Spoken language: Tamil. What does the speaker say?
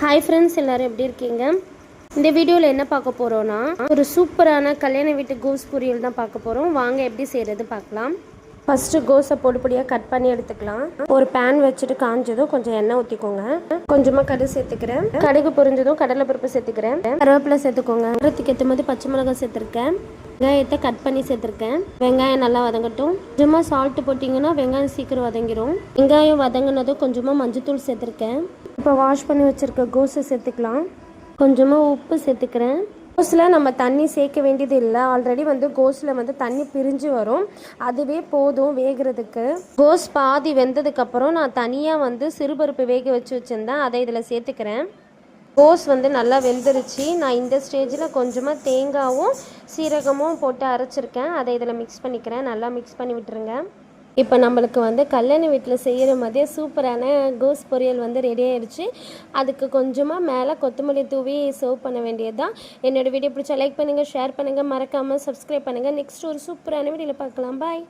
ஹாய் ஃப்ரெண்ட்ஸ் எல்லோரும் எப்படி இருக்கீங்க? இந்த வீடியோவில் என்ன பார்க்க போகிறோன்னா ஒரு சூப்பரான கல்யாண வீட்டு கோஸ் பொரியல் தான் பார்க்க போகிறோம் வாங்க எப்படி செய்கிறது பார்க்கலாம். ஃபஸ்ட்டு கோஸை பொடிப்பொடியாக கட் பண்ணி எடுத்துக்கலாம். ஒரு பேன் வச்சுட்டு காஞ்சதும் கொஞ்சம் எண்ணெய் ஊற்றிக்கோங்க கொஞ்சமாக கடுகு சேர்த்துக்கிறேன். கடுகு பொரிஞ்சதும் கடலை பருப்பு சேர்த்துக்கிறேன். கருவேப்பிலை சேர்த்துக்கோங்க. காரத்துக்கு ஏற்ற மாதிரி பச்சை மிளகாய் சேர்த்துருக்கேன். வெங்காயத்தை கட் பண்ணி சேர்த்துருக்கேன். வெங்காயம் நல்லா வதங்கட்டும். கொஞ்சமாக சால்ட்டு போட்டிங்கன்னா வெங்காயம் சீக்கிரம் வதங்கிரும். வெங்காயம் வதங்கினதும் கொஞ்சமாக மஞ்சத்தூள் சேர்த்துருக்கேன். இப்போ வாஷ் பண்ணி வச்சுருக்க கோஸை சேர்த்துக்கலாம். கொஞ்சமாக உப்பு சேர்த்துக்கிறேன். கோஸில் நம்ம தண்ணி சேர்க்க வேண்டியது இல்லை. ஆல்ரெடி வந்து கோஸில் வந்து தண்ணி பிரிஞ்சு வரும். அதுவே போதும் வேகிறதுக்கு. கோஸ் பாதி வெந்ததுக்கப்புறம் நான் தனியாக வந்து சிறுபருப்பு வேக வச்சு வச்சுருந்தேன். அதை இதில் சேர்த்துக்கிறேன். கோஸ் வந்து நல்லா வெந்துருச்சு. நான் இந்த ஸ்டேஜில் கொஞ்சமாக தேங்காவும் சீரகமும் போட்டு அரைச்சிருக்கேன். அதை இதில் மிக்ஸ் பண்ணிக்கிறேன். நல்லா மிக்ஸ் பண்ணி விட்டுருங்க. இப்போ நம்மளுக்கு வந்து கல்யாண வீட்டில் செய்கிற மாதிரியே சூப்பரான கோஸ் பொரியல் வந்து ரெடி ஆயிடுச்சு அதுக்கு கொஞ்சமாக மேலே கொத்தமல்லி தூவி சர்வ் பண்ண வேண்டியது தான் என்னோடய வீடியோ பிடிச்சா லைக் பண்ணுங்கள் ஷேர் பண்ணுங்கள் மறக்காமல் சப்ஸ்கிரைப் பண்ணுங்கள் நெக்ஸ்ட் ஒரு சூப்பரான வீடியோவில் பார்க்கலாம். பாய்